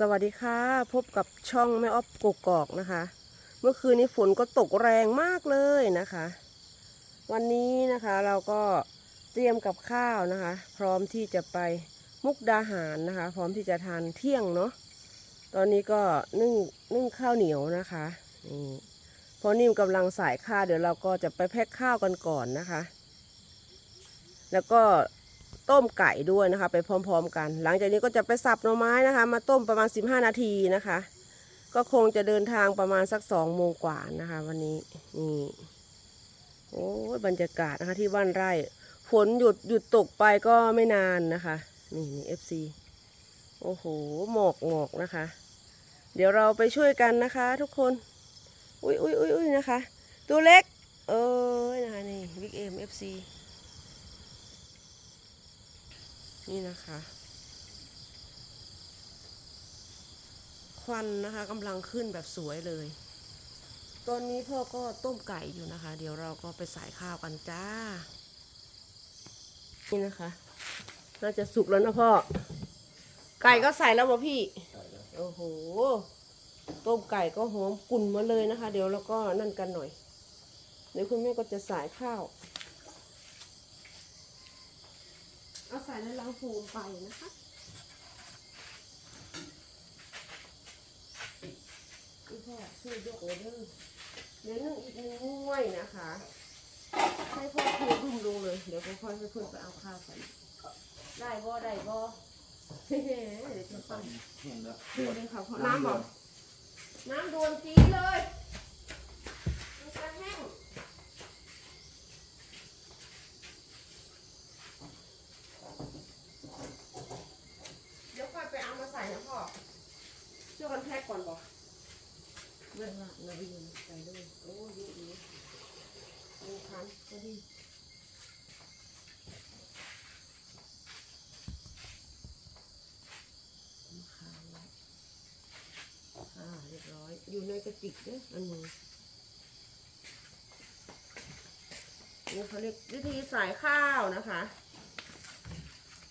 สวัสดีค่ะ พบกับช่องแม่ออฟกกอกนะคะ เมื่อคืนนี้ฝนก็ตกแรงมากเลยนะคะ วันนี้นะคะเราก็เตรียมกับข้าวนะคะ พร้อมที่จะไปมุกดาหารนะคะ พร้อมที่จะทานเที่ยงเนาะตอนนี้ก็นึ่งนึ่งข้าวเหนียวนะคะนี่พอนิ่มกำลังสายข้าวเดี๋ยวเราก็จะไปแพ็คข้าวกันก่อนนะคะ แล้วก็ ต้มไก่ด้วยนะคะ ไปพร้อม ๆ กัน หลังจากนี้ก็จะไปสับหน่อไม้นะคะ มาต้มประมาณ 15 นาทีนะคะ ก็คงจะเดินทางประมาณสักสองโมงกว่านะคะ วันนี้นี่โอ้ยบรรยากาศนะคะที่บ้านไร่ฝนหยุดหยุดตกไปก็ไม่นานนะคะ นี่นี่เอฟซีโอ้โหหมอกหมอกนะคะ เดี๋ยวเราไปช่วยกันนะคะ ทุกคน อุ้ยอุ้ยอุ้ยอุ้ยนะคะ ตัวเล็ก เอ้ยนะคะนี่บิ๊กเอ็มเอฟซี นี่นะคะ ควันนะคะกำลังขึ้นแบบสวยเลย ตอนนี้พ่อก็ต้มไก่อยู่นะคะ เดี๋ยวเราก็ไปสายข้าวกันจ้า นี่นะคะ น่าจะสุกแล้วนะพ่อ ไก่ก็ใส่แล้วบ่พี่ โอ้โห ต้มไก่ก็หอมกุ่นมาเลยนะคะ เดี๋ยวเราก็นั่นกันหน่อย เดี๋ยวคุณแม่ก็จะสายข้าว เอาใส่ในลังโฟมไปนะคะพี่พ่อช่วยยกเลยเด้อเดี๋ยวนึ่งอีกหนึ่งถ้วยนะคะ ให้พ่อเทดุ่มลงเลย เดี๋ยวพ่อค่อยให้เพื่อนไปเอาข้าวใส่ได้บ่ได้บ่เฮ้เดี๋ยวจะต้องเห็นแล้วดูเลยค่ะขอน้ำบอกน้ำดวนจีเลยมันจะแห้ง เดี๋ยวค่อยไปเอามาใส่ นะพ่อช่วยกันแพ็กก่อนบอกเรื่องละนาดีใส่ด้วยโอ้ยดีดีคันก็ดีมะขามไว้อ่าเรียบร้อยอยู่ในกระติกเด้ออันหนึงนี่เขาเรียกวิธีใส่ข้าวนะคะ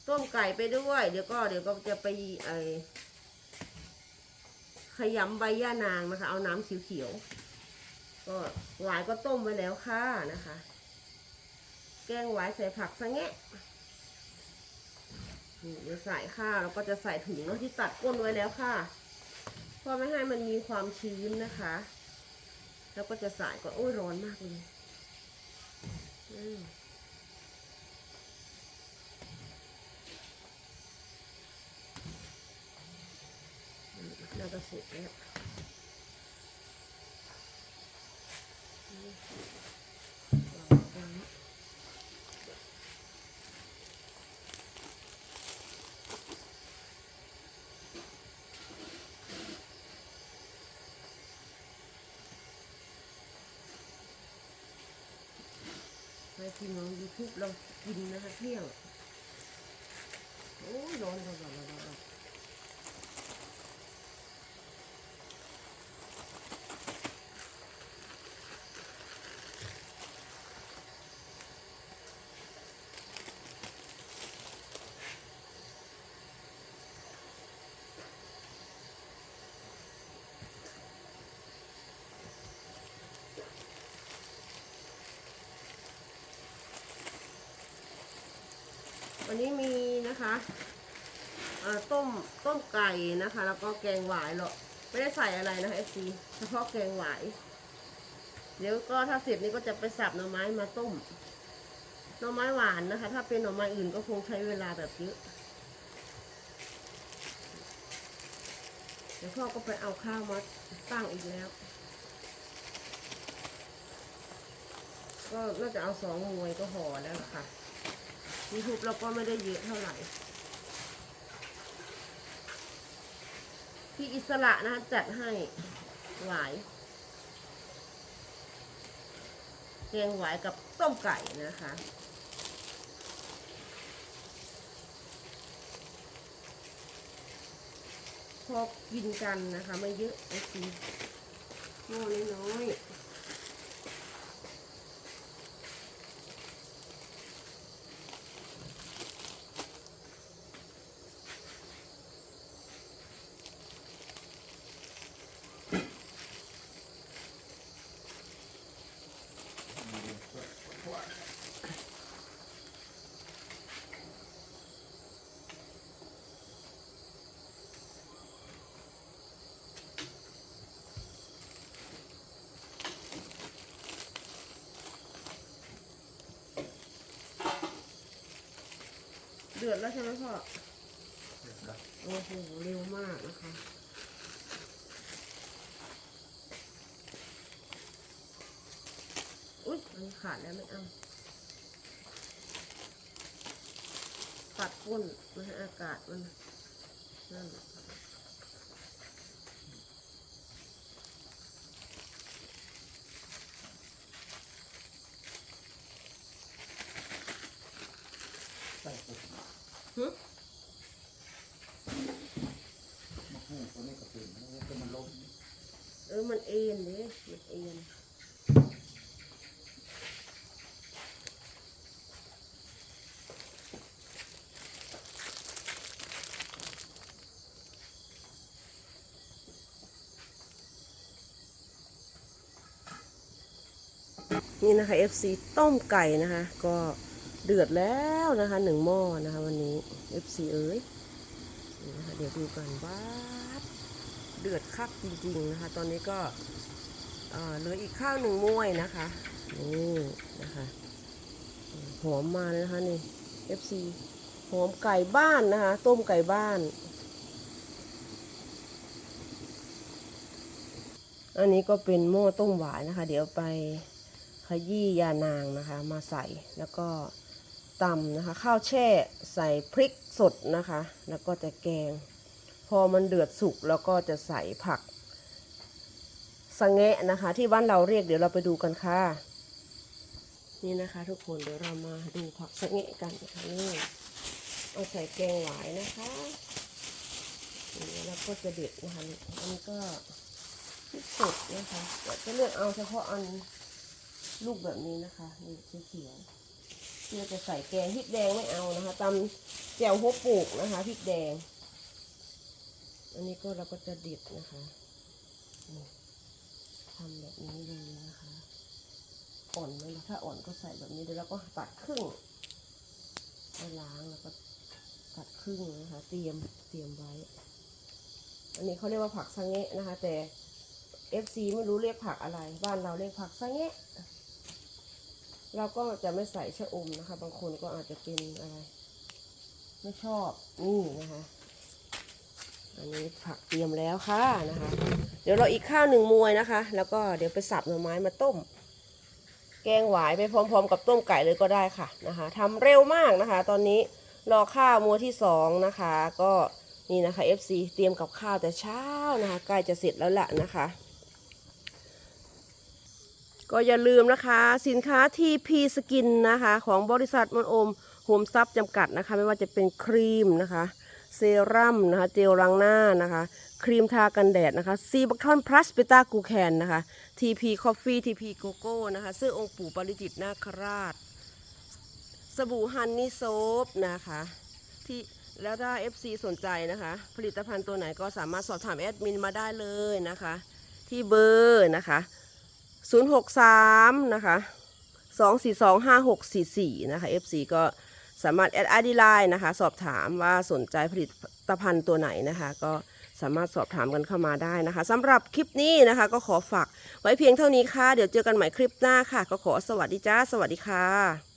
ต้มไก่ไปด้วย เดี๋ยวก็เดี๋ยวก็จะไปไอขยำใบย่านางนะคะ เอาน้ำเขียวๆก็หวายก็ต้มไว้แล้วค่ะนะคะ แกงหวายใส่ผักสะแงะนี่เดี๋ยวใส่ข้าวแล้วก็จะใส่ถุงที่ตัดก้นไว้แล้วค่ะเพื่อไม่ให้มันมีความชื้นนะคะ แล้วก็จะใส่ก็โอ้ยร้อนมากเลย อืม น่าจะ สุกแล้วให้ทีมน้องยูทูบเรากินนะคะเที่ยง โอ้ยร้อนร้อนร้อนร้อนร้อน วันนี้มีนะคะต้มต้มไก่นะคะ แล้วก็แกงหวายหรอกไม่ได้ใส่อะไรนะคะเอซีเฉพาะแกงหวายเดี๋ยวก็ถ้าเสร็จนี้ก็จะไปสับหน่อไม้มาต้มหน่อไม้หวานนะคะ ถ้าเป็นหน่อไม้อื่นก็คงใช้เวลาแบบเยอะเดี๋ยวพ่อก็ไปเอาข้าวมาตั้งอีกแล้ว ก็น่าจะเอาสองมวยก็ห่อแล้วค่ะ ยูทูบเราก็ไม่ได้เยอะเท่าไหร่พี่อิสระนะจัดให้หวายแกงหวายกับต้มไก่นะคะพอกินกันนะคะ ไม่เยอะไอ้ทีโม่น้อยๆ ดือดแล้วใช่ไหมพ่อโอ้โหเร็วมากนะคะอุ๊ยมันขาดแล้วไม่เอาปัดก้นมันให้อากาศมันนั่นแหละค่ะ ใส่ปุ๊บ หึ มะฮู้ ตัวนี้ก็เป็นก็มันล้มเออ มันเอ็นดิมันเอ็นนี่นะคะ FC ต้มไก่นะคะ ก็เดือดแล้วนะคะหนึ่งหม้อนะคะ วันนี้ FC เอ้ยนะคะเดี๋ยวดูกันว่า เดือดคักจริงๆนะคะ ตอนนี้ก็เหลืออีกข้าวหนึ่งม้วยนะคะ นี่นะคะหอมมาเลยนะคะนี่ FC หอมไก่บ้านนะคะ ต้มไก่บ้าน อันนี้ก็เป็นหม้อต้มหวานนะคะ เดี๋ยวไปขยี้ยานางนะคะ มาใส่แล้วก็ตำนะคะ ข้าวแช่ใส่พริกสดนะคะ แล้วก็จะแกง อมันเดือดสุกแล้วก็จะใส่ผักสะแงะนะคะ ที่บ้านเราเรียกเดี๋ยวเราไปดูกันค่ะ นี่นะคะ ทุกคนเดี๋ยวเรามาดูผักสะแงะกันนะคะนี่เอาใส่แกงหวายนะคะนี่แล้วก็จะเด็ดนะคะอันนี้ก็พริกสดนะคะเดี๋ยวจะเลือกเอาเฉพาะอันลูกแบบนี้นะคะนี่เขียวเราจะใส่แกงพริกแดงไม่เอานะคะตำแจ่วหัวปลูกนะคะพริกแดง อันนี้ก็เราก็จะเด็ดนะคะทำแบบนี้เลยนะคะ อ่อนไหมนะถ้าอ่อนก็ใส่แบบนี้เดี๋ยวเราก็ตัดครึ่งไปล้างแล้วก็ตัดครึ่งนะคะ เตรียมเตรียมไว้ อันนี้เขาเรียกว่าผักสะเงะนะคะ แต่ FC ไม่รู้เรียกผักอะไร บ้านเราเรียกผักสะเงะเราก็จะไม่ใส่ชะอมนะคะ บางคนก็อาจจะเป็นอะไร ไม่ชอบนี่นะคะ อันนี้ผักเตรียมแล้วค่ะนะคะ เดี๋ยวเราอีกข้าวหนึ่งมวยนะคะ แล้วก็เดี๋ยวไปสับหน่อไม้มาต้ม แกงหวายไปพร้อม ๆ กับต้มไก่เลยก็ได้ค่ะนะคะทำเร็วมากนะคะ ตอนนี้รอข้าวมัวที่สองนะคะ ก็นี่นะคะ FC เตรียมกับข้าวแต่เช้านะคะใกล้จะเสร็จแล้วล่ะนะคะ ก็อย่าลืมนะคะ สินค้า TP Skin นะคะ ของบริษัทมนโอมโฮมซับจำกัดนะคะ ไม่ว่าจะเป็นครีมนะคะ เซรั่มนะคะ เจลล้างหน้านะคะ ครีมทากันแดดนะคะซีบัคทอนพลัสเบต้ากูแคนนะคะ TP Coffee TP Coco นะคะ เสื้อองค์ปู่ปริจิตนาคราช สบู่ฮันนี่โซฟนะคะ ที่แล้วถ้า FC สนใจนะคะ ผลิตภัณฑ์ตัวไหนก็สามารถสอบถามแอดมินมาได้เลยนะคะ ที่เบอร์นะคะ 063 นะคะ 2425644 นะคะ FC ก็ สามารถแอดไอดีไลน์นะคะ สอบถามว่าสนใจผลิตภัณฑ์ตัวไหนนะคะ ก็สามารถสอบถามกันเข้ามาได้นะคะสำหรับคลิปนี้นะคะ ก็ขอฝากไว้เพียงเท่านี้ค่ะ เดี๋ยวเจอกันใหม่คลิปหน้าค่ะ ก็ขอสวัสดีจ้า สวัสดีค่ะ